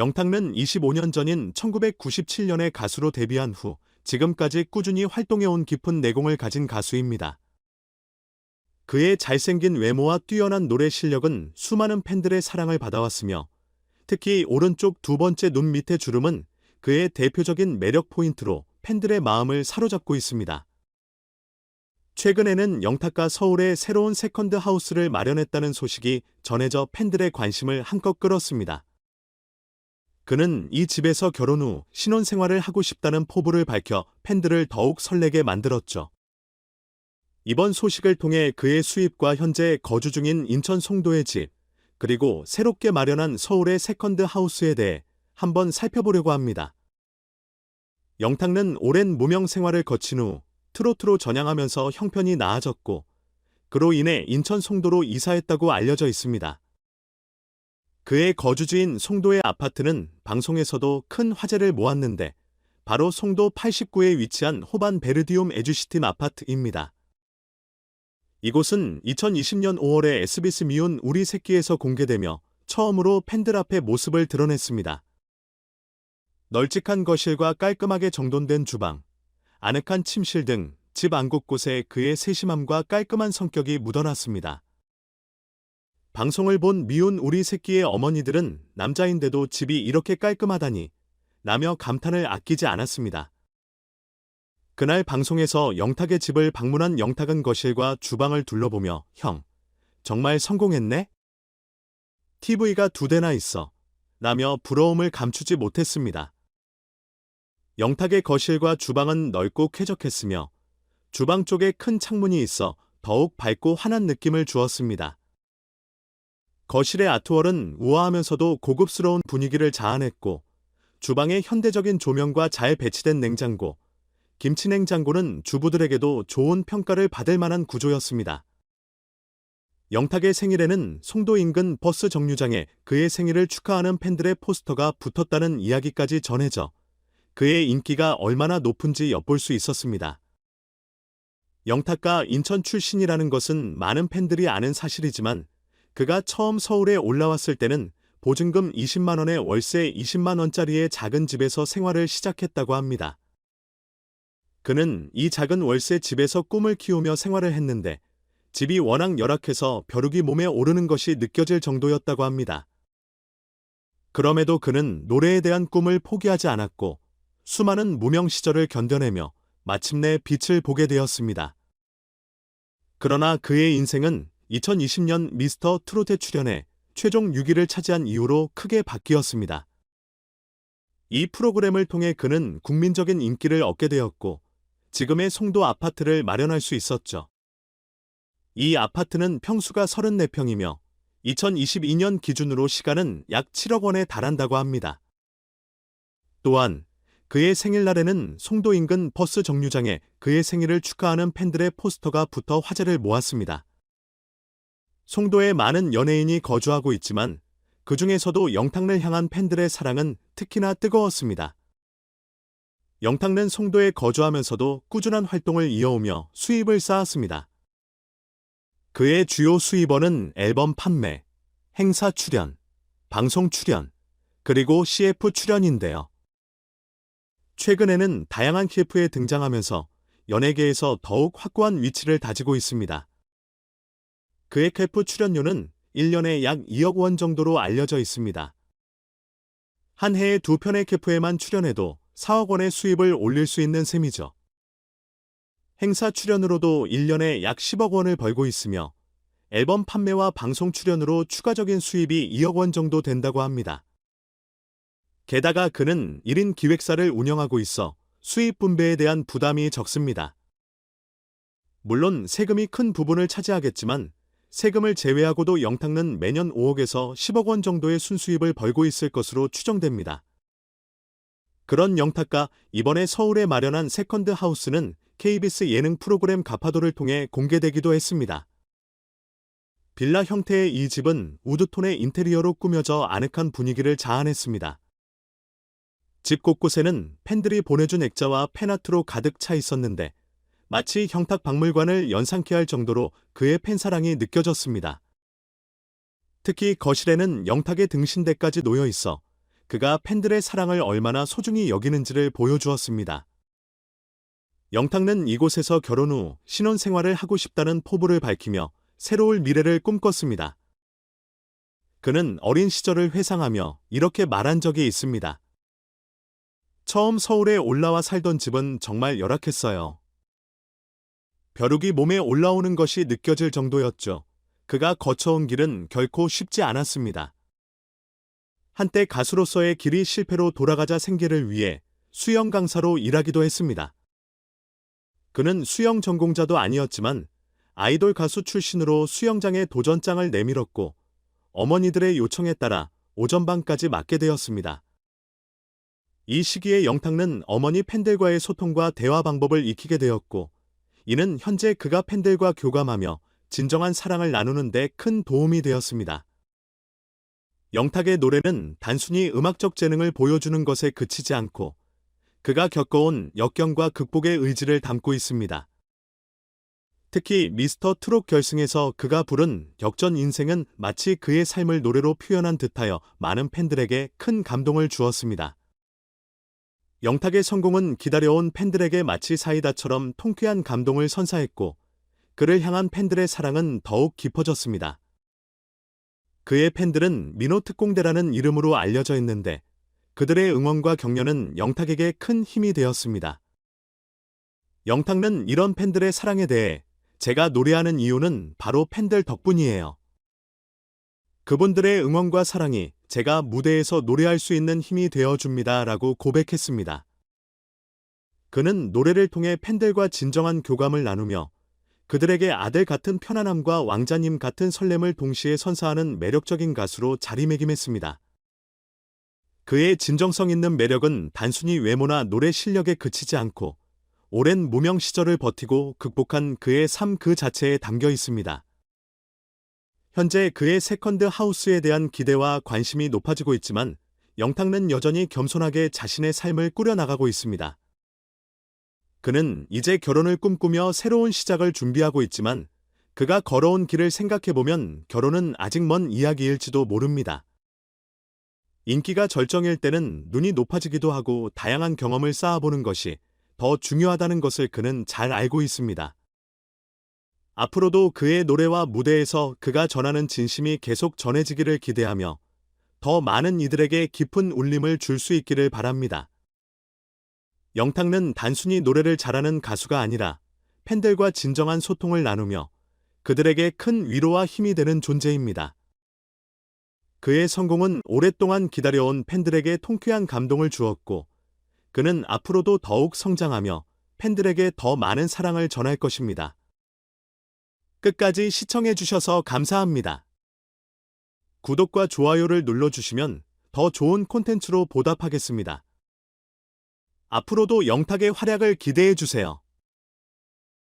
영탁은 25년 전인 1997년에 가수로 데뷔한 후 지금까지 꾸준히 활동해온 깊은 내공을 가진 가수입니다. 그의 잘생긴 외모와 뛰어난 노래 실력은 수많은 팬들의 사랑을 받아왔으며 특히 오른쪽 두 번째 눈 밑의 주름은 그의 대표적인 매력 포인트로 팬들의 마음을 사로잡고 있습니다. 최근에는 영탁과 서울에 새로운 세컨드 하우스를 마련했다는 소식이 전해져 팬들의 관심을 한껏 끌었습니다. 그는 이 집에서 결혼 후 신혼 생활을 하고 싶다는 포부를 밝혀 팬들을 더욱 설레게 만들었죠. 이번 소식을 통해 그의 수입과 현재 거주 중인 인천 송도의 집, 그리고 새롭게 마련한 서울의 세컨드 하우스에 대해 한번 살펴보려고 합니다. 영탁은 오랜 무명 생활을 거친 후 트로트로 전향하면서 형편이 나아졌고, 그로 인해 인천 송도로 이사했다고 알려져 있습니다. 그의 거주지인 송도의 아파트는 방송에서도 큰 화제를 모았는데, 바로 송도 89에 위치한 호반 베르디움 에듀시팀 아파트입니다. 이곳은 2020년 5월에 SBS 미운 우리 새끼에서 공개되며 처음으로 팬들 앞에 모습을 드러냈습니다. 널찍한 거실과 깔끔하게 정돈된 주방, 아늑한 침실 등 집 안 곳곳에 그의 세심함과 깔끔한 성격이 묻어났습니다. 방송을 본 미운 우리 새끼의 어머니들은 남자인데도 집이 이렇게 깔끔하다니 라며 감탄을 아끼지 않았습니다. 그날 방송에서 영탁의 집을 방문한 영탁은 거실과 주방을 둘러보며 형, 정말 성공했네? TV가 두 대나 있어. 라며 부러움을 감추지 못했습니다. 영탁의 거실과 주방은 넓고 쾌적했으며 주방 쪽에 큰 창문이 있어 더욱 밝고 환한 느낌을 주었습니다. 거실의 아트월은 우아하면서도 고급스러운 분위기를 자아냈고 주방의 현대적인 조명과 잘 배치된 냉장고, 김치 냉장고는 주부들에게도 좋은 평가를 받을 만한 구조였습니다. 영탁의 생일에는 송도 인근 버스 정류장에 그의 생일을 축하하는 팬들의 포스터가 붙었다는 이야기까지 전해져 그의 인기가 얼마나 높은지 엿볼 수 있었습니다. 영탁가 인천 출신이라는 것은 많은 팬들이 아는 사실이지만 그가 처음 서울에 올라왔을 때는 보증금 20만 원에 월세 20만 원짜리의 작은 집에서 생활을 시작했다고 합니다. 그는 이 작은 월세 집에서 꿈을 키우며 생활을 했는데 집이 워낙 열악해서 벼룩이 몸에 오르는 것이 느껴질 정도였다고 합니다. 그럼에도 그는 노래에 대한 꿈을 포기하지 않았고 수많은 무명 시절을 견뎌내며 마침내 빛을 보게 되었습니다. 그러나 그의 인생은 2020년 미스터 트롯에 출연해 최종 6위를 차지한 이후로 크게 바뀌었습니다. 이 프로그램을 통해 그는 국민적인 인기를 얻게 되었고 지금의 송도 아파트를 마련할 수 있었죠. 이 아파트는 평수가 34평이며 2022년 기준으로 시가는 약 7억 원에 달한다고 합니다. 또한 그의 생일날에는 송도 인근 버스 정류장에 그의 생일을 축하하는 팬들의 포스터가 붙어 화제를 모았습니다. 송도에 많은 연예인이 거주하고 있지만 그 중에서도 영탁을 향한 팬들의 사랑은 특히나 뜨거웠습니다. 영탁은 송도에 거주하면서도 꾸준한 활동을 이어오며 수입을 쌓았습니다. 그의 주요 수입원은 앨범 판매, 행사 출연, 방송 출연, 그리고 CF 출연인데요. 최근에는 다양한 KF에 등장하면서 연예계에서 더욱 확고한 위치를 다지고 있습니다. 그의 KF 출연료는 1년에 약 2억 원 정도로 알려져 있습니다. 한 해에 두 편의 KF에만 출연해도 4억 원의 수입을 올릴 수 있는 셈이죠. 행사 출연으로도 1년에 약 10억 원을 벌고 있으며 앨범 판매와 방송 출연으로 추가적인 수입이 2억 원 정도 된다고 합니다. 게다가 그는 1인 기획사를 운영하고 있어 수입 분배에 대한 부담이 적습니다. 물론 세금이 큰 부분을 차지하겠지만 세금을 제외하고도 영탁은 매년 5억에서 10억 원 정도의 순수입을 벌고 있을 것으로 추정됩니다. 그런 영탁가 이번에 서울에 마련한 세컨드 하우스는 KBS 예능 프로그램 가파도를 통해 공개되기도 했습니다. 빌라 형태의 이 집은 우드톤의 인테리어로 꾸며져 아늑한 분위기를 자아냈습니다. 집 곳곳에는 팬들이 보내준 액자와 팬아트로 가득 차 있었는데 마치 형탁 박물관을 연상케 할 정도로 그의 팬사랑이 느껴졌습니다. 특히 거실에는 영탁의 등신대까지 놓여 있어 그가 팬들의 사랑을 얼마나 소중히 여기는지를 보여주었습니다. 영탁은 이곳에서 결혼 후 신혼 생활을 하고 싶다는 포부를 밝히며 새로운 미래를 꿈꿨습니다. 그는 어린 시절을 회상하며 이렇게 말한 적이 있습니다. 처음 서울에 올라와 살던 집은 정말 열악했어요. 벼룩이 몸에 올라오는 것이 느껴질 정도였죠. 그가 거쳐온 길은 결코 쉽지 않았습니다. 한때 가수로서의 길이 실패로 돌아가자 생계를 위해 수영 강사로 일하기도 했습니다. 그는 수영 전공자도 아니었지만 아이돌 가수 출신으로 수영장에 도전장을 내밀었고 어머니들의 요청에 따라 오전반까지 맡게 되었습니다. 이 시기에 영탁은 어머니 팬들과의 소통과 대화 방법을 익히게 되었고 이는 현재 그가 팬들과 교감하며 진정한 사랑을 나누는 데 큰 도움이 되었습니다. 영탁의 노래는 단순히 음악적 재능을 보여주는 것에 그치지 않고 그가 겪어온 역경과 극복의 의지를 담고 있습니다. 특히 미스터 트롯 결승에서 그가 부른 역전 인생은 마치 그의 삶을 노래로 표현한 듯하여 많은 팬들에게 큰 감동을 주었습니다. 영탁의 성공은 기다려온 팬들에게 마치 사이다처럼 통쾌한 감동을 선사했고 그를 향한 팬들의 사랑은 더욱 깊어졌습니다. 그의 팬들은 민호 특공대라는 이름으로 알려져 있는데 그들의 응원과 격려는 영탁에게 큰 힘이 되었습니다. 영탁은 이런 팬들의 사랑에 대해 제가 노래하는 이유는 바로 팬들 덕분이에요. 그분들의 응원과 사랑이 제가 무대에서 노래할 수 있는 힘이 되어줍니다. 라고 고백했습니다. 그는 노래를 통해 팬들과 진정한 교감을 나누며 그들에게 아들 같은 편안함과 왕자님 같은 설렘을 동시에 선사하는 매력적인 가수로 자리매김했습니다. 그의 진정성 있는 매력은 단순히 외모나 노래 실력에 그치지 않고 오랜 무명 시절을 버티고 극복한 그의 삶 그 자체에 담겨 있습니다. 현재 그의 세컨드 하우스에 대한 기대와 관심이 높아지고 있지만 영탁은 여전히 겸손하게 자신의 삶을 꾸려나가고 있습니다. 그는 이제 결혼을 꿈꾸며 새로운 시작을 준비하고 있지만 그가 걸어온 길을 생각해보면 결혼은 아직 먼 이야기일지도 모릅니다. 인기가 절정일 때는 눈이 높아지기도 하고 다양한 경험을 쌓아보는 것이 더 중요하다는 것을 그는 잘 알고 있습니다. 앞으로도 그의 노래와 무대에서 그가 전하는 진심이 계속 전해지기를 기대하며 더 많은 이들에게 깊은 울림을 줄 수 있기를 바랍니다. 영탁는 단순히 노래를 잘하는 가수가 아니라 팬들과 진정한 소통을 나누며 그들에게 큰 위로와 힘이 되는 존재입니다. 그의 성공은 오랫동안 기다려온 팬들에게 통쾌한 감동을 주었고 그는 앞으로도 더욱 성장하며 팬들에게 더 많은 사랑을 전할 것입니다. 끝까지 시청해주셔서 감사합니다. 구독과 좋아요를 눌러주시면 더 좋은 콘텐츠로 보답하겠습니다. 앞으로도 영탁의 활약을 기대해주세요.